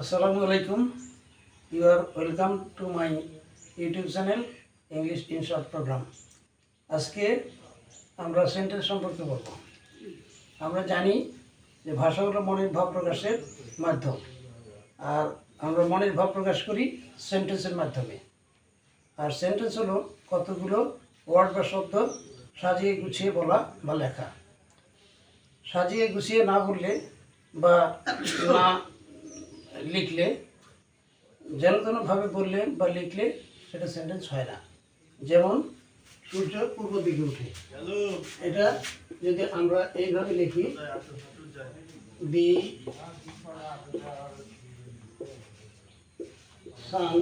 আসসালামু আলাইকুম। You are welcome to my YouTube channel English in short programme আজকে আমরা সেন্টেন্স সম্পর্কে বলব। আমরা জানি যে ভাষা হলো মনের ভাব প্রকাশের মাধ্যম। আর আমরা মনের ভাব প্রকাশ করি সেন্টেন্সের মাধ্যমে। আর সেন্টেন্স হলো কতগুলো ওয়ার্ড বা শব্দ সাজিয়ে গুছিয়ে বলা বা লেখা। সাজিয়ে গুছিয়ে না বললে বা না লিখলে যেন তেনভাবে বললে বা লিখলে সেটা সেন্টেন্স হয় না। যেমন, সূর্য পূর্ব দিকে উঠে। এটা যদি আমরা এইভাবে লিখি the sun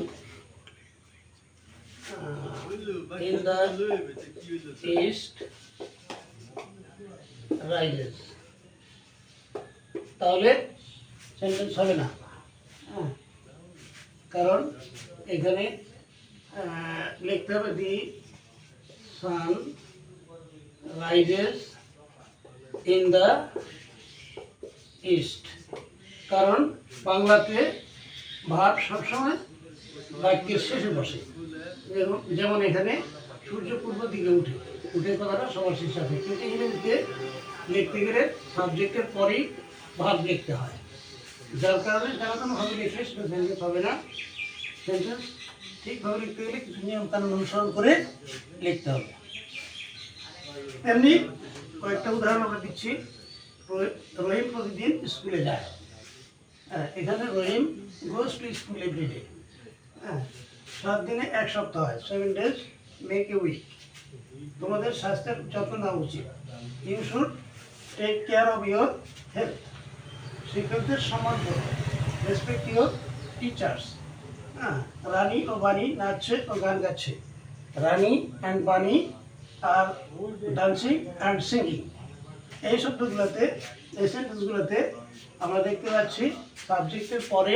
in the east rises তাহলে সেন্টেন্স হবে না। হ্যাঁ। কারণ এখানে লিখতে হবে the sun rises in the east. কারণ বাংলাতে ভাব সবসময় বাক্যের শেষে বসে। যেমন- এখানে, সূর্য পূর্ব দিকে উঠে। উঠে কথাটা সবার শেষে আছে কিন্তু ইংরেজিতে লিখতে গেলে সাবজেক্টের পরেই ভাব লিখতে হয়। যার কারণে যারা কোনোভাবে সেটা সেন্টেন্স হবে না। সেন্টেন্স ঠিকভাবে লিখতে গেলে কিছু নিয়ম কানুন অনুসরণ করে লিখতে হবে। এমনি কয়েকটা উদাহরণ আমরা দিচ্ছি। রহি- রহিম প্রতিদিন স্কুলে যায়। হ্যাঁ এখানে Rahim goes to school everyday হ্যাঁ সাত দিনে এক সপ্তাহ হয় seven days make a week তোমাদের স্বাস্থ্যের যত্ন নেওয়া উচিত। You should take care of your health শিক্ষকদের সম্মান করো রেসপেক্ট টিচার্স হ্যাঁ রানী ও বাণী নাচছে ও গান গাচ্ছে। রানী অ্যান্ড বাণী আর ডান্সিং অ্যান্ড সিঙ্গিং এই শব্দগুলোতে, এই সেন্টেন্সগুলোতে আমরা দেখতে পাচ্ছি সাবজেক্টের পরে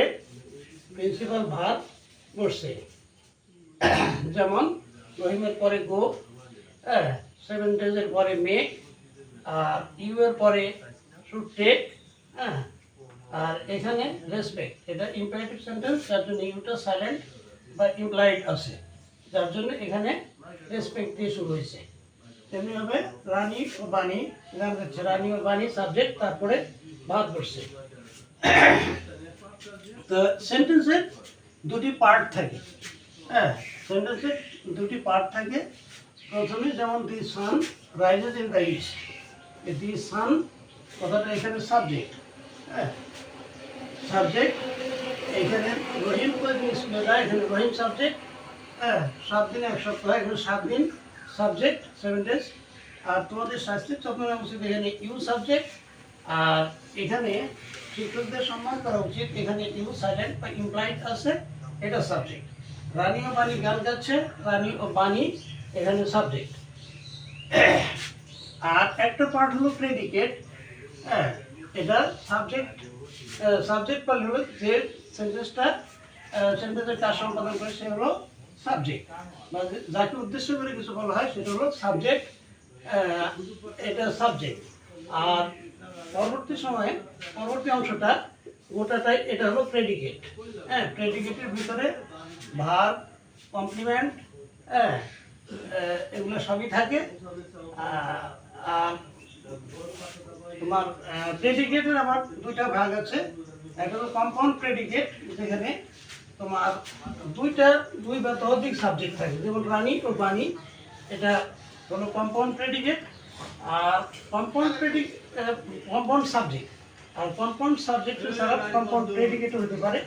প্রিন্সিপাল ভার বসছে। যেমন, রহিমের পরে গো হ্যাঁ সেভেন ডেজের পরে মে আর ইউ এর পরে শুড টেক হ্যাঁ আর এখানে রেসপেক্ট এটা ইম্পারেটিভ সেন্টেন্স যার জন্য ইউটা সাইলেন্ট বা ইমপ্লাইড আছে, যার জন্য এখানে রেসপেক্ট দিয়ে শুরু হয়েছে। তেমনি হবে রানী ও বাণী গান গাচ্ছে রানী ও বাণী সাবজেক্ট তারপরে ভাত বসছে তো সেন্টেন্সের দুটি পার্ট থাকে। হ্যাঁ সেন্টেন্সের দুটি পার্ট থাকে। প্রথমে যেমন the sun rises in the east the sun কথাটা এখানে সাবজেক্ট সাবজেক্ট এখানে রহিম কয়েকদিন এখানে রহিম সাবজেক্ট হ্যাঁ সাত দিন, এক সপ্তাহ, এখানে সাত দিন সাবজেক্ট সেভেন আর তোমাদের স্বাস্থ্যের যত্ন নেওয়া উচিত এখানে ইউ সাবজেক্ট আর এখানে শিক্ষকদের সম্মান করা উচিত। এখানে ইউ সাইলেন্ট বা ইমপ্লাইড আছে, এটা সাবজেক্ট রানী ও বাণী গান গাচ্ছে, রানী ও বাণী এখানে সাবজেক্ট আর একটা পার্ট হলো প্রেডিকেট হ্যাঁ এটা সাবজেক্ট সাবজেক্ট পার্ট হলো যে সেন্টেন্সটা সেন্টেন্সের কাজ সম্পাদন করে, সে হলো সাবজেক্ট বা যাকে উদ্দেশ্য করে কিছু বলা হয়, সেটা হলো সাবজেক্ট এটা সাবজেক্ট আর পরবর্তী সময়ে, পরবর্তী অংশটা, গোটাটাই এটা হলো প্রেডিকেট হ্যাঁ প্রেডিকেটের ভিতরে ভার কমপ্লিমেন্ট হ্যাঁ এগুলো সবই থাকে। আর তোমার প্রেডিকেটের আবার দুইটা ভাগ আছে। একটা হলো কম্পাউন্ড প্রেডিকেট যেখানে তোমার দুইটা, দুই বা ততোধিক সাবজেক্ট থাকে, যেমন রানী ও বাণী, এটা হলো কম্পাউন্ড প্রেডিকেট আর কম্পাউন্ড প্রেডিক কম্পাউন্ড সাবজেক্ট আর কম্পাউন্ড সাবজেক্ট ছাড়া কম্পাউন্ড প্রেডিকেটও হতে পারে।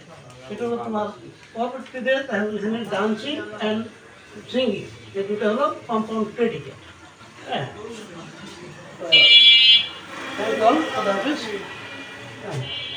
সেটা হলো তোমার পরবর্তীতে, তাহলে এখানে ডান্সিং অ্যান্ড সিঙ্গিং এই দুটো হলো কম্পাউন্ড প্রেডিকেট হ্যাঁ। তো Thank